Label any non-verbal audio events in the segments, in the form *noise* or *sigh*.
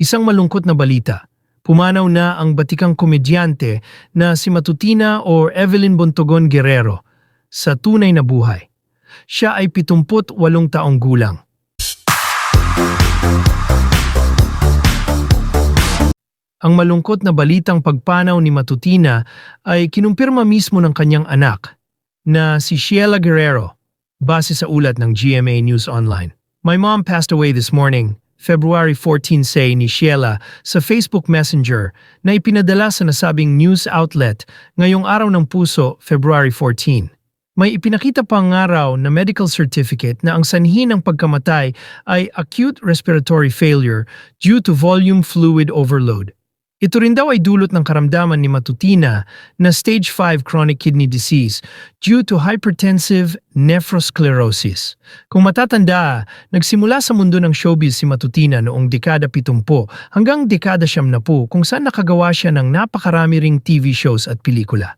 Isang malungkot na balita. Pumanaw na ang batikang komedyante na si Matutina o Evelyn Bontogon Guerrero sa tunay na buhay. Siya ay 78 taong gulang. Ang malungkot na balitang pagpanaw ni Matutina ay kinumpirma mismo ng kanyang anak na si Sheila Guerrero base sa ulat ng GMA News Online. My mom passed away this morning, February 14 say ni Sheila sa Facebook Messenger na ipinadala sa nasabing news outlet ngayong araw ng puso, February 14. May ipinakita pang araw na medical certificate na ang sanhi ng pagkamatay ay acute respiratory failure due to volume fluid overload. Ito rin daw ay dulot ng karamdaman ni Matutina na stage 5 chronic kidney disease due to hypertensive nephrosclerosis. Kung matatanda, nagsimula sa mundo ng showbiz si Matutina noong dekada 70 hanggang dekada 70 kung saan nakagawa siya ng napakarami ring TV shows at pelikula.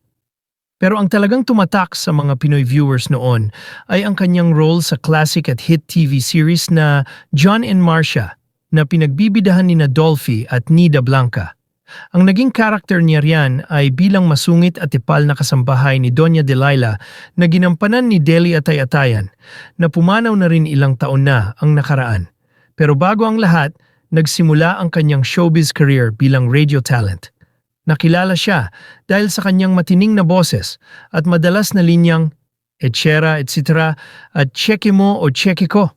Pero ang talagang tumatak sa mga Pinoy viewers noon ay ang kanyang role sa classic at hit TV series na John and Marcia na pinagbibidahan ni na Dolphy at Nida Blanca. Ang naging karakter niya riyan ay bilang masungit at tipal na kasambahay ni Doña Delilah na ginampanan ni Deli Atay-Atayan na pumanaw na rin ilang taon na ang nakaraan. Pero bago ang lahat, nagsimula ang kanyang showbiz career bilang radio talent. Nakilala siya dahil sa kanyang matining na boses at madalas na linyang etcetera, etc. at cheque mo o cheque ko.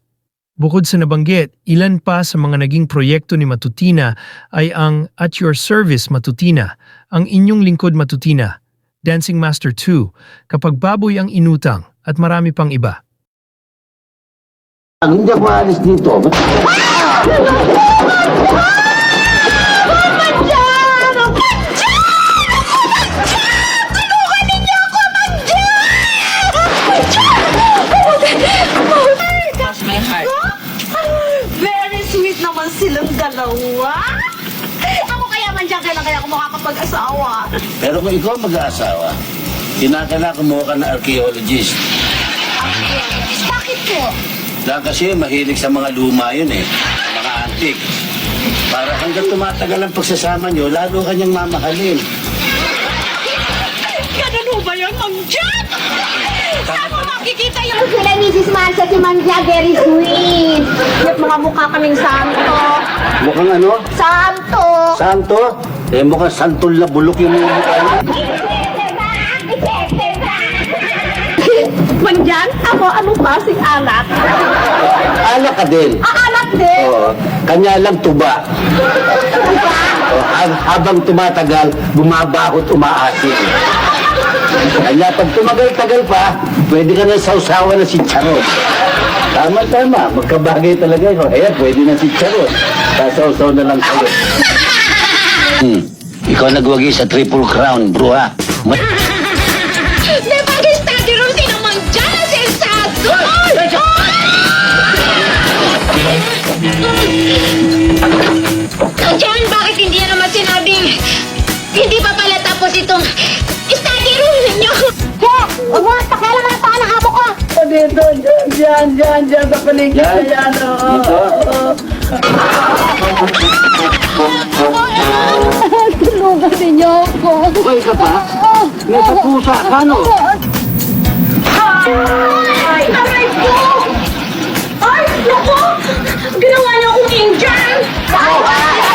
Bukod sa nabanggit, ilan pa sa mga naging proyekto ni Matutina ay ang At Your Service Matutina, ang inyong lingkod Matutina, Dancing Master 2, kapag baboy ang inutang at marami pang iba. Ang hindi ako aalis dito. Kaya ako makakapag-asawa? Pero kung ikaw mag-aasawa, kinakala kumuha ka na archaeologist. Bakit po? Dahil kasi mahilig sa mga luma yun eh. Mga antik. Para hanggang tumatagal ang pagsasama nyo, lalo kanyang mamahalin. Ganun ho ba yan, Mang Jack? Saan mo makikita yung... Sila Mrs. Marcia si Manja, very sweet. Yung mga mukha kaming santo. Mukhang ano? Santo. Santo? Eh mukhang santol na bulok yung mga mukha niya. *laughs* Mang Jan, ako ano si anak? Alak ka din. Ah, anak din. Oo. Kanya lang tuba. O, hab- habang tumatagal, bumaba at umaasin. Kanya pag tumagal-tagal pa, pwede ka na sausawa na si Charon. Tama-tama, magkabagay talaga yun. Ayan, pwede na si Charon. Sasausaw na lang kayo. *laughs* Hmm. Ikaw nagwagi sa Triple Crown, bro ha. Ma- Di ba study room si na Mang Jan? Sensado! Jan, bakit hindi na naman sinabing hindi pa pala tapos itong study room ninyo? Che, huwag mo pakialam ang paa ng amo ko. Dito, dyan, dyan, dyan, dyan, sa paligid na yan, oo. Dito. Uy, ka pa? May sa pusa ka, no? Ay, aray ko! Ay, naku! Ginawa niyo akong Indian! Ay, ay, ay, ay, ay,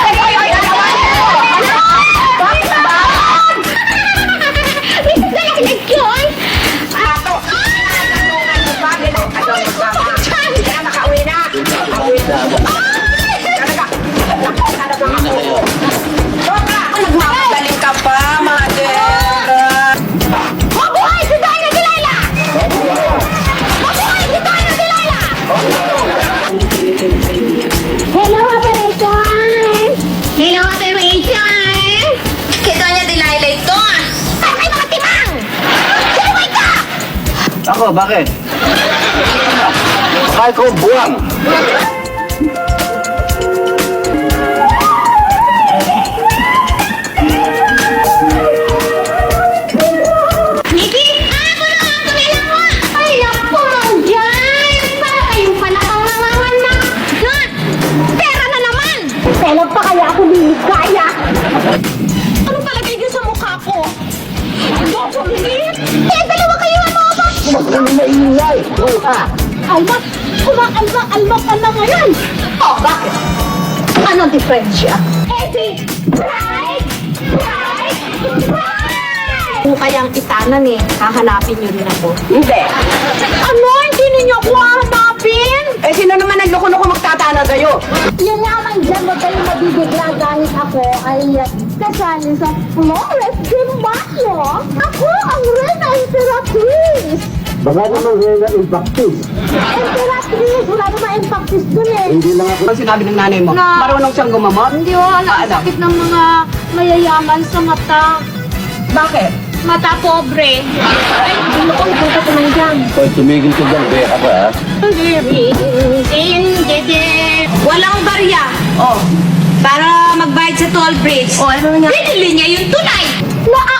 Ako, bakit? Bakit ko buwang? Ha? Alma, kumaalma, alma ka na ngayon. Oh, bakit? Anong diferensya? Di, pride! Pride! Pride! Kung kayang itanan eh, hahanapin niyo rin ako. Hindi. Ano? Hindi ninyo ako hahanapin? Eh, sino naman ang loko-loko magtatana sa'yo? Yan nga man dyan, huwag kayong mabibigla dahil ako ay kasali sa Flores Gimbayo. Ako ang Reyna Imperatriz. Baka naman Rena Impactus. Imperatriz, wala naman impactis dun eh. Hindi lang ako. Ano sinabi ng nanay mo? Na- Marunong siyang gumamot? Hindi ko alam ang Ano? sakit ng mga mayayaman sa mata. Bakit? Mata pobre. Ay, lukong buta ko lang dyan. Hoy, tumigil ka dyan, Bea, ba? ha? Walang barya. Oh. Para magbayad sa toll bridge. Oh, ano nga? Binili niya yung tunay. Naaangka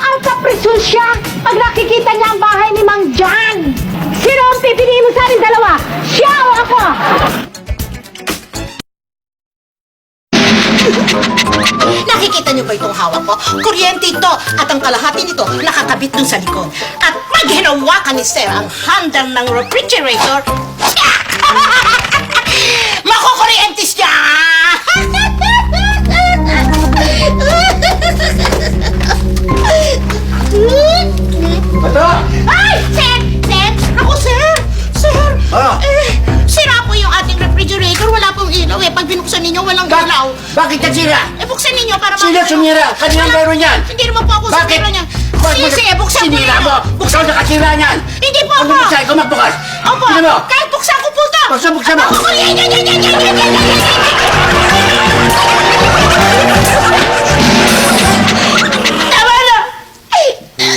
presyon siya pag nakikita niya ang bahay ni Mang Jan. Sino ang pipiliin mo sa amin dalawa? Siya o ako? Nakikita niyo ba itong hawak ko? Kuryente ito at ang kalahati nito nakakabit dun sa likod. At pag hinawakan ni Sir ang handle ng refrigerator, *laughs* makukuryente siya! Ilaw. Bakit ka sira? Eh, buksan ninyo para Sino makita- sumira? Kanina Wala- meron yan. Hindi naman po ako Bakit? sumira niyan. Bakit mo- Sisi, buksan ko Sinira ninyo. mo! Buksan nakasira niyan! Hindi po Pag ako. buksan, ikaw magbukas! Opo, Sino mo? kahit buksan ko po ito. Buksan, buksan mo! Ako, yan, yan, yan, yan, yan, yan, yan, yan, yan. Tama na! Ay,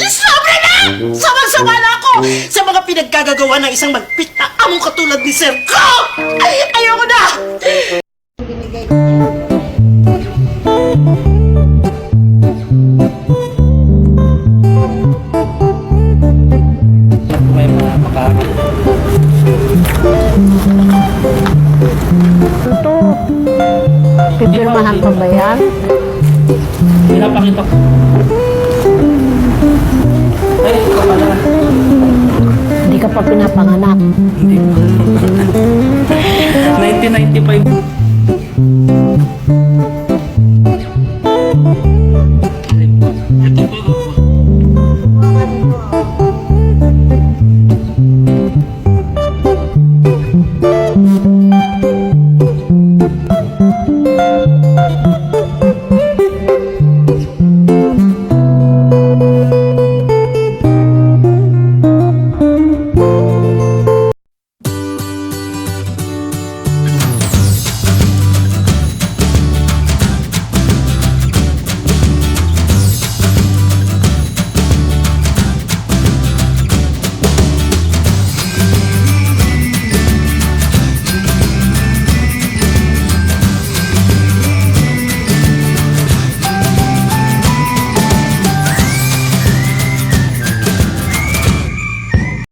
Sobra na! Sama-sama na ako sa mga pinagkagagawa ng isang magpit na among katulad ni Sir Ko! Ay, ayoko na! Pa pinapanganak. Hindi. *laughs* 1995.